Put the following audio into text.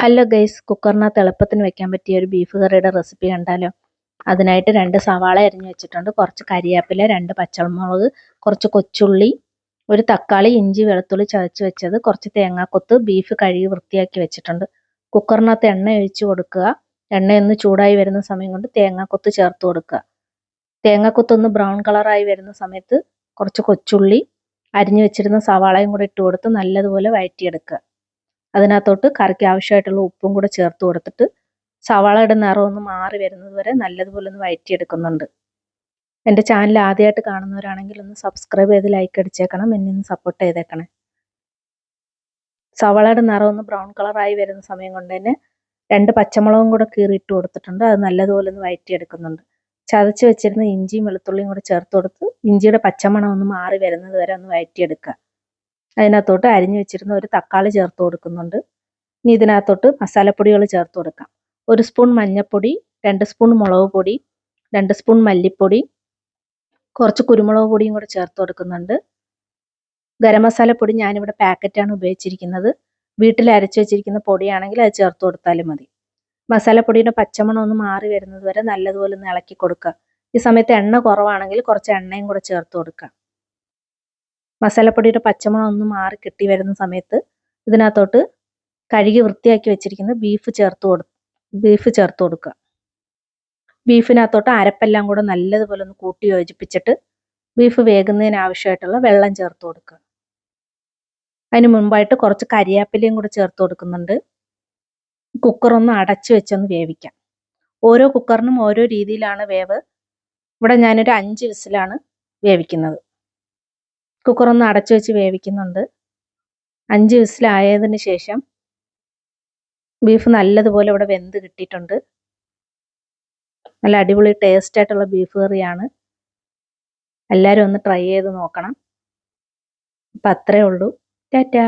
Hello guys കുക്കറിനകത്ത് എളുപ്പത്തിന് വെക്കാൻ പറ്റിയ ഒരു ബീഫ് കറിയുടെ റെസിപ്പി കണ്ടാലോ? അതിനായിട്ട് രണ്ട് സവാള അരിഞ്ഞു വെച്ചിട്ടുണ്ട്. കുറച്ച് കരിയാപ്പില രണ്ട് പച്ചമുളക് കുറച്ച് കൊച്ചുള്ളി ഒരു തക്കാളി ഇഞ്ചി വെളുത്തുള്ളി ചതച്ച് വെച്ചത് കുറച്ച് തേങ്ങാക്കൊത്ത് ബീഫ് കഴുകി വൃത്തിയാക്കി വെച്ചിട്ടുണ്ട്. കുക്കറിനകത്ത് എണ്ണ ഒഴിച്ച് കൊടുക്കുക. എണ്ണയൊന്ന് ചൂടായി വരുന്ന സമയം കൊണ്ട് തേങ്ങാക്കൊത്ത് ചേർത്ത് കൊടുക്കുക. തേങ്ങാക്കൊത്ത് ഒന്ന് ബ്രൗൺ കളറായി വരുന്ന സമയത്ത് കുറച്ച് കൊച്ചുള്ളി അരിഞ്ഞു വെച്ചിരുന്ന സവാളയും കൂടെ ഇട്ട് കൊടുത്ത് നല്ലതുപോലെ വഴറ്റിയെടുക്കുക. അതിനകത്തോട്ട് കറിക്ക് ആവശ്യമായിട്ടുള്ള ഉപ്പും കൂടെ ചേർത്ത് കൊടുത്തിട്ട് സവാളയുടെ നിറം ഒന്ന് മാറി വരുന്നത് വരെ നല്ലതുപോലെ ഒന്ന് വഴറ്റിയെടുക്കുന്നുണ്ട് എന്റെ ചാനൽ ആദ്യമായിട്ട് കാണുന്നവരാണെങ്കിൽ ഒന്ന് സബ്സ്ക്രൈബ് ചെയ്ത് ലൈക്ക് അടിച്ചേക്കണം എന്നെ ഒന്ന് സപ്പോർട്ട് ചെയ്തേക്കണേ. സവാളയുടെ നിറം ഒന്ന് ബ്രൗൺ കളറായി വരുന്ന സമയം കൊണ്ട് തന്നെ രണ്ട് പച്ചമുളകും കൂടെ കീറിയിട്ട് കൊടുത്തിട്ടുണ്ട്. അത് നല്ലതുപോലെ ഒന്ന് വഴറ്റിയെടുക്കുന്നുണ്ട് ചതച്ച് വെച്ചിരുന്ന ഇഞ്ചിയും വെളുത്തുള്ളിയും കൂടെ ചേർത്ത് കൊടുത്ത് ഇഞ്ചിയുടെ പച്ചമണം ഒന്ന് മാറി വരുന്നത് വരെ ഒന്ന് വഴറ്റിയെടുക്കുക അതിനകത്തോട്ട് അരിഞ്ഞു വെച്ചിരുന്ന ഒരു തക്കാളി ചേർത്ത് കൊടുക്കുന്നുണ്ട്. ഇനി ഇതിനകത്തോട്ട് മസാലപ്പൊടികൾ ചേർത്ത് കൊടുക്കാം. ഒരു സ്പൂൺ മഞ്ഞൾപ്പൊടി രണ്ട് സ്പൂൺ മുളക് പൊടി രണ്ട് സ്പൂൺ മല്ലിപ്പൊടി കുറച്ച് കുരുമുളക് പൊടിയും കൂടെ ചേർത്ത് കൊടുക്കുന്നുണ്ട്. ഗരം മസാലപ്പൊടി ഞാനിവിടെ പാക്കറ്റാണ് ഉപയോഗിച്ചിരിക്കുന്നത്. വീട്ടിൽ അരച്ച് വെച്ചിരിക്കുന്ന പൊടിയാണെങ്കിൽ അത് ചേർത്ത് കൊടുത്താലും മതി. മസാലപ്പൊടിയുടെ പച്ചമണം ഒന്ന് മാറി വരുന്നത് വരെ നല്ലതുപോലെ ഒന്ന് ഇളക്കി കൊടുക്കുക. ഈ സമയത്ത് എണ്ണ കുറവാണെങ്കിൽ കുറച്ച് എണ്ണയും കൂടെ ചേർത്ത് കൊടുക്കുക. മസാലപ്പൊടിയുടെ പച്ചമണം ഒന്ന് മാറി കിട്ടി വരുന്ന സമയത്ത് ഇതിനകത്തോട്ട് കഴുകി വൃത്തിയാക്കി വെച്ചിരിക്കുന്ന ബീഫ് ചേർത്ത് കൊടു ബീഫ് ചേർത്ത് കൊടുക്കുക. ബീഫിനകത്തോട്ട് അരപ്പെല്ലാം കൂടെ നല്ലതുപോലെ ഒന്ന് കൂട്ടി യോജിപ്പിച്ചിട്ട് ബീഫ് വേകുന്നതിന് ആവശ്യമായിട്ടുള്ള വെള്ളം ചേർത്ത് കൊടുക്കുക. അതിന് മുൻപായിട്ട് കുറച്ച് കരിയാപ്പിലയും കൂടെ ചേർത്ത് കൊടുക്കുന്നുണ്ട്. കുക്കർ ഒന്ന് അടച്ചു വെച്ചൊന്ന് വേവിക്കാം. ഓരോ കുക്കറിനും ഓരോ രീതിയിലാണ് വേവ്. ഇവിടെ ഞാനൊരു അഞ്ച് വിസിലാണ് വേവിക്കുന്നത്. കുക്കർ ഒന്ന് അടച്ചു വെച്ച് വേവിക്കുന്നുണ്ട്. അഞ്ച് വിസിലായതിന് ശേഷം ബീഫ് നല്ലതുപോലെ ഇവിടെ വെന്ത് കിട്ടിയിട്ടുണ്ട്. നല്ല അടിപൊളി ടേസ്റ്റ് ആയിട്ടുള്ള ബീഫ് കറിയാണ്. എല്ലാവരും ഒന്ന് ട്രൈ ചെയ്ത് നോക്കണം. അപ്പം അത്രേ ഉള്ളൂ. ടാറ്റാ.